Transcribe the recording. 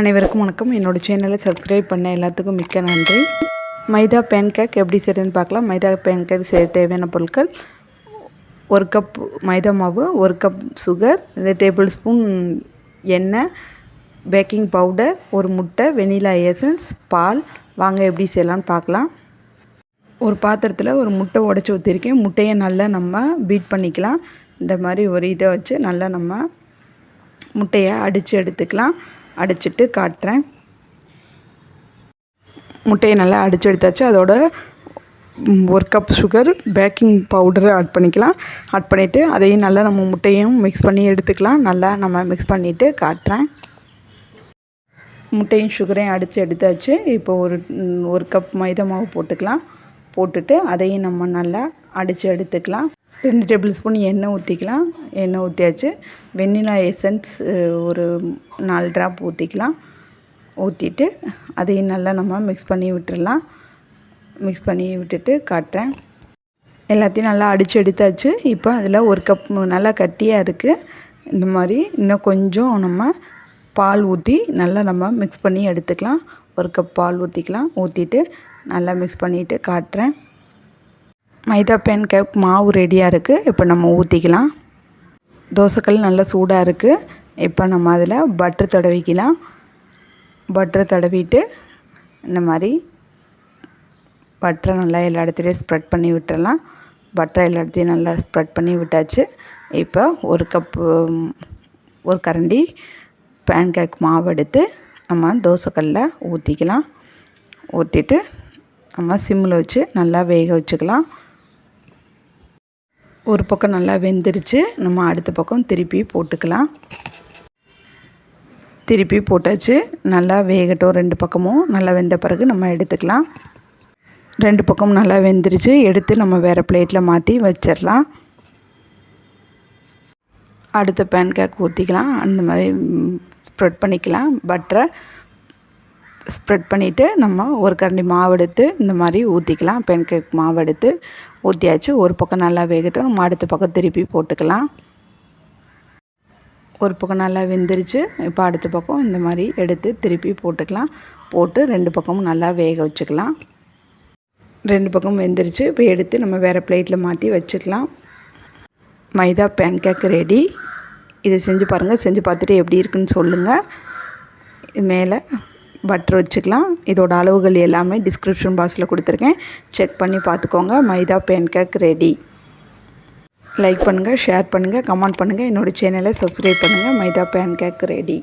அனைவருக்கும் வணக்கம். என்னோடய சேனலை சப்ஸ்கிரைப் பண்ண எல்லாத்துக்கும் மிக்க நன்றி. மைதா பேன் கேக் எப்படி செய்யுதுன்னு பார்க்கலாம். மைதா பேன் கேக் செய்ய தேவையான பொருட்கள் ஒரு கப் மைதா மாவு ஒரு கப் சுகர் ரெண்டு டேபிள் ஸ்பூன் எண்ணெய் பேக்கிங் பவுடர் ஒரு முட்டை வெனிலா எசன்ஸ் பால். வாங்க எப்படி செய்யலான்னு பார்க்கலாம். ஒரு பாத்திரத்தில் ஒரு முட்டை உடச்சி ஊற்றிருக்கேன் முட்டையை நல்லா நம்ம பீட் பண்ணிக்கலாம். இந்த மாதிரி ஒரு இதை வச்சு நல்லா நம்ம முட்டையை அடித்து எடுத்துக்கலாம். அடிச்சுட்டு காட்டுறேன். முட்டையை நல்லா அடித்து எடுத்தாச்சு. அதோட ஒரு கப் சுகர் பேக்கிங் பவுடரை ஆட் பண்ணிக்கலாம். ஆட் பண்ணிவிட்டு அதையும் நல்லா நம்ம முட்டையும் மிக்ஸ் பண்ணி எடுத்துக்கலாம். நல்லா நம்ம மிக்ஸ் பண்ணிவிட்டு காட்டுறேன். முட்டையும் சுகரையும் அடித்து எடுத்தாச்சு. இப்போ ஒரு ஒரு கப் மைதா மாவு போட்டுக்கலாம். போட்டுட்டு அதையும் நம்ம நல்லா அடித்து எடுத்துக்கலாம். ரெண்டு டேபிள் ஸ்பூன் எண்ணெய் ஊற்றிக்கலாம் எண்ணெய் ஊற்றியாச்சு வெண்ணிலா எசன்ஸ் ஒரு நாலு ட்ராப் ஊற்றிக்கலாம் ஊற்றிட்டு அதையும் நல்லா நம்ம மிக்ஸ் பண்ணி விட்டுடலாம் மிக்ஸ் பண்ணி விட்டுட்டு காட்டுறேன். எல்லாத்தையும் நல்லா அடித்து எடுத்தாச்சு. இப்போ அதில் ஒரு கப் நல்லா கட்டியாக இருக்குது இந்த மாதிரி இன்னும் கொஞ்சம் நம்ம பால் ஊற்றி நல்லா நம்ம மிக்ஸ் பண்ணி எடுத்துக்கலாம். ஒரு கப் பால் ஊற்றிக்கலாம் ஊற்றிட்டு நல்லா மிக்ஸ் பண்ணிவிட்டு காட்டுறேன். மைதா பேன் கேக் மாவு ரெடியாக இருக்குது இப்போ நம்ம ஊற்றிக்கலாம் தோசைக்கல் நல்லா சூடாக இருக்குது இப்போ நம்ம அதில் பட்ரு தடவிக்கலாம். பட்ரு தடவிட்டு இந்த மாதிரி பட்டரை நல்லா எல்லா இடத்துலையும் ஸ்ப்ரெட் பண்ணி விட்டுறலாம். பட்டரை எல்லா இடத்தையும் நல்லா ஸ்ப்ரெட் பண்ணி விட்டாச்சு. இப்போ ஒரு கப்பு ஒரு கரண்டி பேன் கேக் மாவு எடுத்து நம்ம தோசைக்கல்ல ஊற்றிக்கலாம் ஊற்றிட்டு நம்ம சிம்மில் வச்சு நல்லா வேக வச்சுக்கலாம். ஒரு பக்கம் நல்லா வெந்துருச்சு. நம்ம அடுத்த பக்கம் திருப்பி போட்டுக்கலாம். திருப்பி போட்டாச்சு. நல்லா வேகட்டும். ரெண்டு பக்கமும் நல்லா வெந்த பிறகு நம்ம எடுத்துக்கலாம். ரெண்டு பக்கமும் நல்லா வெந்துருச்சு. எடுத்து நம்ம வேறு பிளேட்டில் மாற்றி வச்சிடலாம். அடுத்த பேன் கேக் ஊற்றிக்கலாம் அந்த மாதிரி ஸ்ப்ரெட் பண்ணிக்கலாம். பட்டரை ஸ்ப்ரெட் பண்ணிவிட்டு நம்ம ஒரு கரண்டி மாவு எடுத்து இந்த மாதிரி ஊற்றிக்கலாம் பென் கேக் மாவு எடுத்து ஊற்றியாச்சு ஒரு பக்கம் நல்லா வேகட்டும். நம்ம அடுத்த பக்கம் திருப்பி போட்டுக்கலாம். ஒரு பக்கம் நல்லா வெந்துருச்சு. இப்போ அடுத்த பக்கம் இந்த மாதிரி எடுத்து திருப்பி போட்டுக்கலாம். போட்டு ரெண்டு பக்கமும் நல்லா வேக வச்சுக்கலாம். ரெண்டு பக்கம் வெந்துருச்சு. இப்போ எடுத்து நம்ம வேறு பிளேட்டில் மாற்றி வச்சுக்கலாம். மைதா பேன் கேக் ரெடி இதை செஞ்சு பாருங்கள் செஞ்சு பார்த்துட்டு எப்படி இருக்குன்னு சொல்லுங்கள் மேலே பட்டர் வச்சுக்கலாம். இதோட அளவுகள் எல்லாமே டிஸ்கிரிப்ஷன் பாக்ஸில் கொடுத்துருக்கேன். செக் பண்ணி பார்த்துக்கோங்க. Maida pancake ready like பண்ணுங்கள் ஷேர் பண்ணுங்கள் கமெண்ட் பண்ணுங்கள் என்னோடய சேனலை சப்ஸ்கிரைப் பண்ணுங்கள் மைதா பேன் கேக் ரெடி